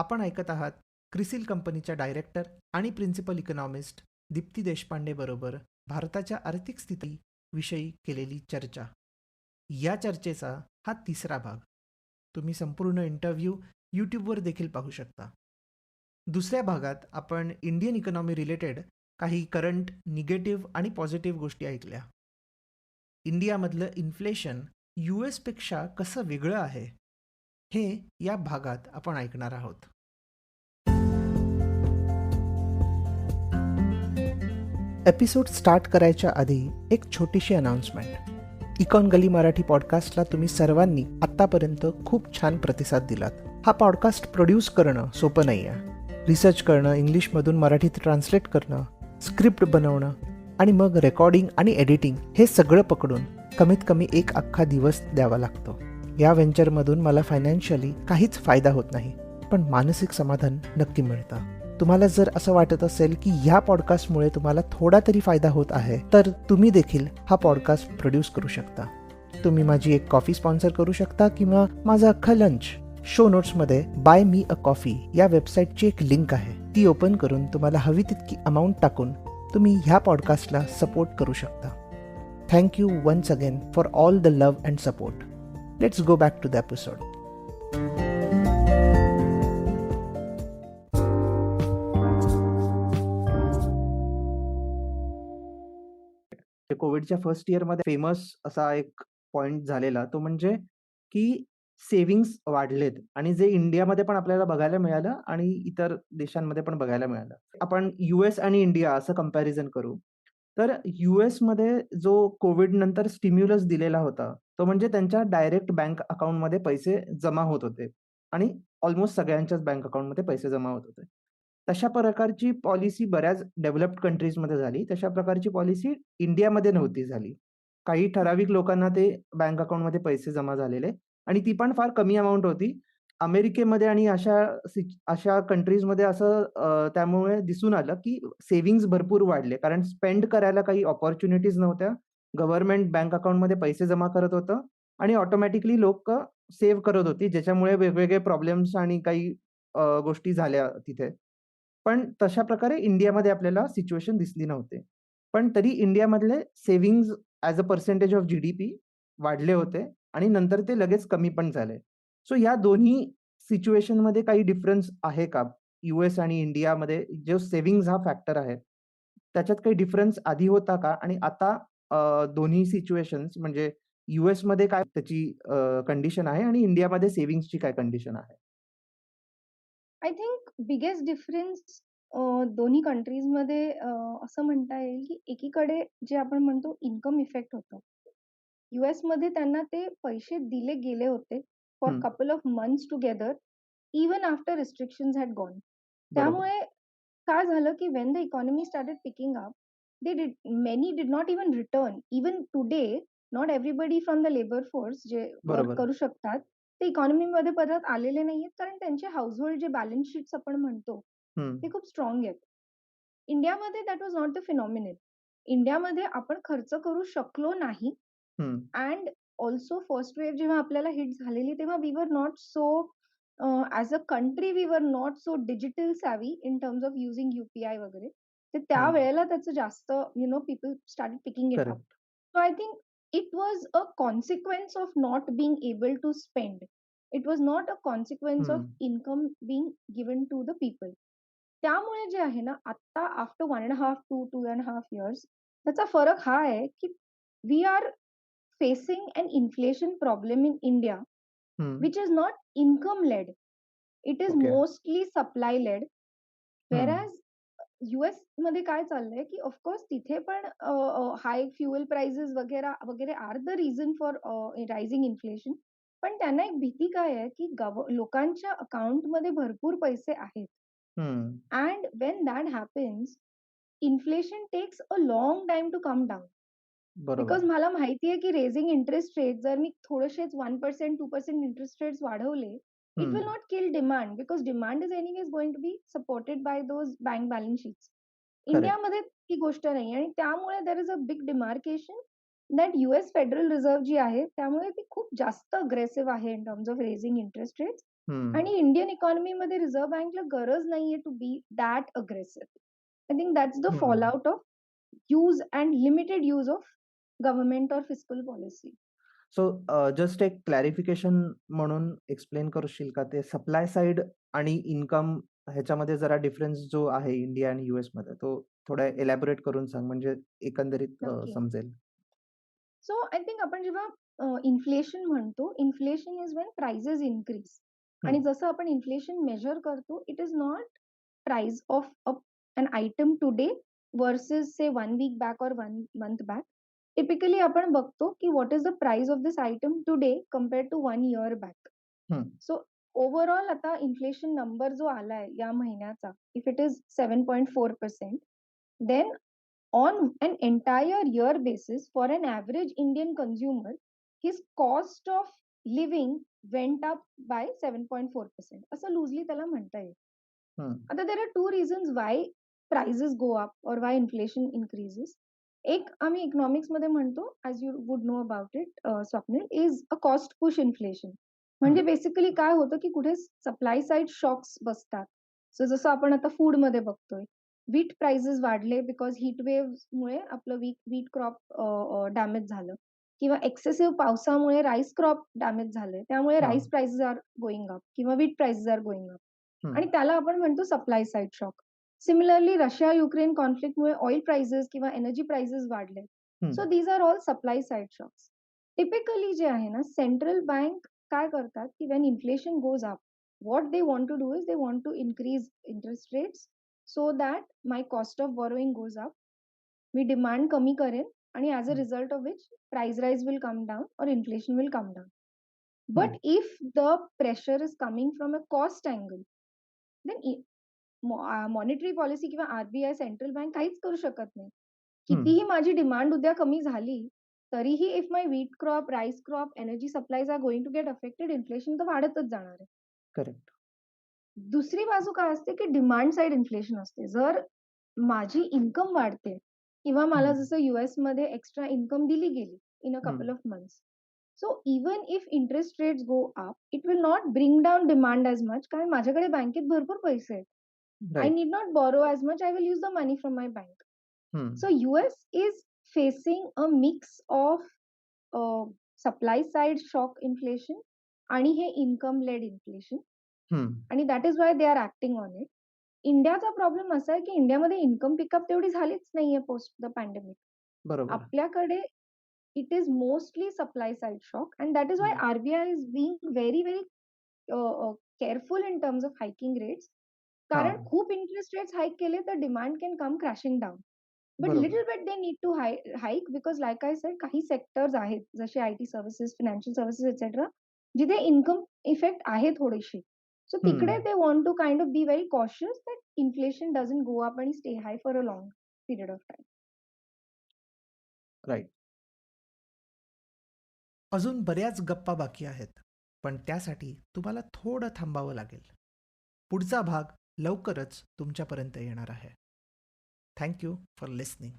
आपण ऐकत आहात क्रिसिल कंपनीच्या डायरेक्टर आणि प्रिन्सिपल इकॉनॉमिस्ट दीप्ती देशपांडे बरोबर भारताच्या आर्थिक स्थितीविषयी केलेली चर्चा. या चर्चेचा हा तिसरा भाग. तुम्ही संपूर्ण इंटरव्ह्यू यूट्यूबवर देखील पाहू शकता. दुसऱ्या भागात आपण इंडियन इकॉनॉमी रिलेटेड काही करंट निगेटिव्ह आणि पॉझिटिव्ह गोष्टी ऐकल्या. इंडियामधलं इन्फ्लेशन यू एसपेक्षा कसं वेगळं आहे हे या भागात आपण ऐकणार आहोत. एपिसोड स्टार्ट करायच्या आधी एक छोटीशी अनाउन्समेंट इकॉन गली मराठी पॉडकास्टला तुम्ही सर्वांनी आत्तापर्यंत खूप छान प्रतिसाद दिलात. हा पॉडकास्ट प्रोड्यूस करणं सोपं नाही आहे रिसर्च करणं इंग्लिशमधून मराठीत ट्रान्सलेट करणं स्क्रिप्ट बनवणं आणि मग रेकॉर्डिंग आणि एडिटिंग हे सगळं पकडून कमीत कमी एक अख्खा दिवस द्यावा लागतो. या व्हेंचरमधून मला फायनान्शियली काहीच फायदा होत नाही पण मानसिक समाधान नक्की मिळतं. तुम्हाला जर असं वाटत असेल की ह्या पॉडकास्टमुळे तुम्हाला थोडा तरी फायदा होत आहे तर तुम्ही देखील हा पॉडकास्ट प्रोड्यूस करू शकता. तुम्ही माझी एक कॉफी स्पॉन्सर करू शकता किंवा माझा अख्खा लंच शो नोट्समध्ये बाय मी अ कॉफी या वेबसाईटची एक लिंक आहे. ती ओपन करून तुम्हाला हवी तितकी अमाऊंट टाकून तुम्ही ह्या पॉडकास्टला सपोर्ट करू शकता. Thank you once again for all the love and support let's go back to the episode कोविडच्या फर्स्ट इयरमध्ये फेमस असा एक पॉइंट झालेला तो म्हणजे की सेव्हिंग्स वाढलेत आणि जे इंडियामध्ये पण आपल्याला बघायला मिळालं आणि इतर देशांमध्ये पण बघायला मिळालं. आपण युएस आणि इंडिया असं कंपॅरिझन करू तर युएसमध्ये जो कोविड नंतर स्टिम्युलस दिलेला होता तो म्हणजे त्यांच्या डायरेक्ट बँक अकाउंटमध्ये पैसे जमा होत होते आणि ऑलमोस्ट सगळ्यांच्याच बँक अकाउंटमध्ये पैसे जमा होत होते. तशा प्रकारची पॉलिसी बऱ्याच डेव्हलप्ड कंट्रीजमध्ये झाली. तशा प्रकारची पॉलिसी इंडियामध्ये नव्हती झाली. काही ठराविक लोकांना ते बँक अकाउंटमध्ये पैसे जमा झालेले. आणि ती पण फार कमी अमाऊंट होती. अमेरिकेमध्ये आणि अशा अशा कंट्रीजमध्ये असं त्यामुळे दिसून आलं की सेव्हिंग्स भरपूर वाढले. कारण स्पेंड करायला काही ऑपॉर्च्युनिटीज नव्हत्या. गव्हर्नमेंट बँक अकाउंटमध्ये पैसे जमा करत होतं. आणि ऑटोमॅटिकली लोक सेव्ह करत होती ज्याच्यामुळे वेगवेगळे प्रॉब्लेम्स आणि काही गोष्टी झाल्या तिथे. पण तशा प्रकारे इंडियामध्ये आपल्याला सिच्युएशन दिसली नव्हते. पण तरी इंडियामधले savings as a percentage of GDP वाढले होते आणि नंतर ते लगेच कमी पण झाले. सो या दोन्ही सिच्युएशनमध्ये काही डिफरन्स आहे का? युएस आणि इंडियामध्ये जो सेव्हिंग्ज हा फॅक्टर आहे त्याच्यात काही डिफरन्स आधी होता का? आणि आता दोन्ही सिच्युएशन्स म्हणजे युएसमध्ये काय त्याची कंडिशन आहे आणि इंडियामध्ये सेव्हिंग्सची काय कंडिशन आहे? आय थिंक बिगेस्ट डिफरन्स दोन्ही कंट्रीजमध्ये असं म्हणता येईल की एकीकडे जे आपण म्हणतो इन्कम इफेक्ट होतं. युएसमध्ये त्यांना ते पैसे दिले गेले होते for couple of months together even after restriction had gone त्यामुळे काय झालं की when the economy started picking up they did many did not even return even today not everybody from the labour force जे work करू शकतात ते इकॉनॉमीमध्ये परत आलेले नाहीयेत कारण त्यांचे हाऊसहोल्ड जे बॅलन्स शीट्स आपण म्हणतो ते खूप स्ट्रॉंग आहेत. इंडियामध्ये that was not the phenomenon इंडियामध्ये आपण खर्च करू शकलो नाही अँड ऑल्सो फर्स्ट वेव्ह जेव्हा आपल्याला हिट झालेली तेव्हा we were not so as a country we were not so digital savvy in terms of using UPI वगैरे. तर त्या वेळेला त्याचं जास्त you know people start picking it up so I think it was a consequence of not being able to spend it was not a consequence of income being given to the people त्यामुळे जे आहे ना आता after one and half two two and half years त्याचा फरक हा आहे की we are facing an inflation problem in India, हं. which is not income led. It is Okay. mostly supply led. युएसमध्ये काय चाललंय की ऑफकोर्स तिथे पण हाय फ्युएल प्राइसेस वगैरे वगैरे are the reason for rising inflation पण त्यांना एक भीती काय आहे की लोकांच्या अकाउंटमध्ये भरपूर पैसे आहेत. And when that happens inflation takes a long time to come down because मला माहितीये की रेझिंग इंटरेस्ट रेट जर मी थोडेसेच one percent two percent interest rate वाढवले it will not kill demand because demand is earning is going to be supported by those bank balance sheets इंडियामध्ये ती गोष्ट नाही आणि त्यामुळे there is a big demarcation that US Federal Reserve जी आहे त्यामुळे ती खूप जास्त अग्रेसिव्ह आहे in terms of raising interest rates hmm. आणि इंडियन इकॉनॉमीमध्ये रिझर्व्ह बँकला गरज नाहीये to be that aggressive. I think that's the hmm. Fallout of use and limited use of government or fiscal policy. So just एक clarification म्हणून explain करशील का ते सप्लाय साइड आणि इन्कम ह्याच्यामध्ये जरा डिफरन्स जो आहे इंडिया आणि यूएसमध्ये तो थोडा एलॅबोरेट करून सांग म्हणजे एकंदरीत अ, नक्की. समजेल. सो आय थिंक आपण जेव्हा इन्फ्लेशन म्हणतो, inflation is when prices increase आणि. जसं आपण इन्फ्लेशन मेजर करतो, it is not price of a item today versus say 1 week back और 1 मंथ बॅक. टिपिकली आपण बघतो, की what is the price of this item today compared to 1 year back. Hmm. So overall आता inflation number जो आलाय या महिन्याचा, if it is 7.4% then on an entire year basis for an average Indian consumer, his cost of living went up by 7.4%. असं loosely त्याला म्हणता येईल. हं. आता there are two reasons why prices go up or why inflation increases. एक आम्ही इकॉनॉमिक्समध्ये म्हणतो, as you would know about it, uh, Swapnil, is a cost push inflation. म्हणजे. बेसिकली काय होतं, की कुठे सप्लाय साइड शॉक्स बसतात. सो जसं आपण आता फूडमध्ये बघतोय. व्हीट प्राइसेस वाढले बिकॉज हीट वेव्हमुळे आपलं wheat wheat crop uh, uh, damage झालं किंवा एक्सेसिव्ह पावसामुळे राईस क्रॉप डॅमेज झालंय. त्यामुळे. Rice prices are going up किंवा wheat prices are going up. आणि त्याला आपण म्हणतो supply side shock. Similarly Russia Ukraine कॉन्फ्लिक्टमुळे oil prices किंवा एनर्जी प्राइसेस वाढले. So these are all supply side shocks. Typically जे आहे ना, सेंट्रल बँक काय करतात, की when inflation goes up, what they want to do is they want to increase interest rates so that my cost of borrowing goes up. Me demand कमी करेन आणि as a. Result of which price rise will come down और inflation will come down. But. If the pressure is coming from a cost angle, then monetary policy किंवा RBI central bank काहीच करू शकत नाही. कितीही माझी डिमांड उद्या कमी झाली, तरीही if my wheat crop, rice crop, energy supplies are going to get affected, inflation तर वाढतच जाणार आहे. करेक्ट. दुसरी बाजू काय असते, की डिमांड साइड इन्फ्लेशन असते. जर माझी इन्कम वाढते किंवा मला. जसं यूएसमध्ये एक्स्ट्रा इन्कम दिली गेली in a couple. Of months. So even if interest rates go up, it will not bring down demand as much कारण माझ्याकडे बँकेत भरपूर पैसे आहेत. I right. Need not borrow as much, I will use the money from my bank. Hmm. So US is facing a mix of uh, supply side shock inflation आणि हे income led inflation hmm. आणि that is why they are acting on it. इंडियाचा problem असा आहे, की इंडियामध्ये income pickup तेवढी झालीच नाहीये पोस्ट द पॅन्डेमिक. बरोबर. आपल्याकडे it is mostly supply side shock and that is why hmm. R B I is being very, very uh, uh, careful in terms of hiking rates. कारण. खूप interest rates hike केले तर demand can come crashing down. But बरोबर. Little bit they need to hike because like I said काही sectors आहेत, जसे IT services, financial services etcetera, जिथे income effect आहे थोडीशी. सो तिकडे. They want to kind of be very cautious that inflation doesn't go up आणि stay high for a long period of time. Right. अजून बऱ्याच गप्पा बाकी आहेत. पण त्यासाठी तुम्हाला थोडं थांबावं लागेल. पुढचा भाग लवकरच तुमच्यापर्यंत येणार आहे. Thank you for listening.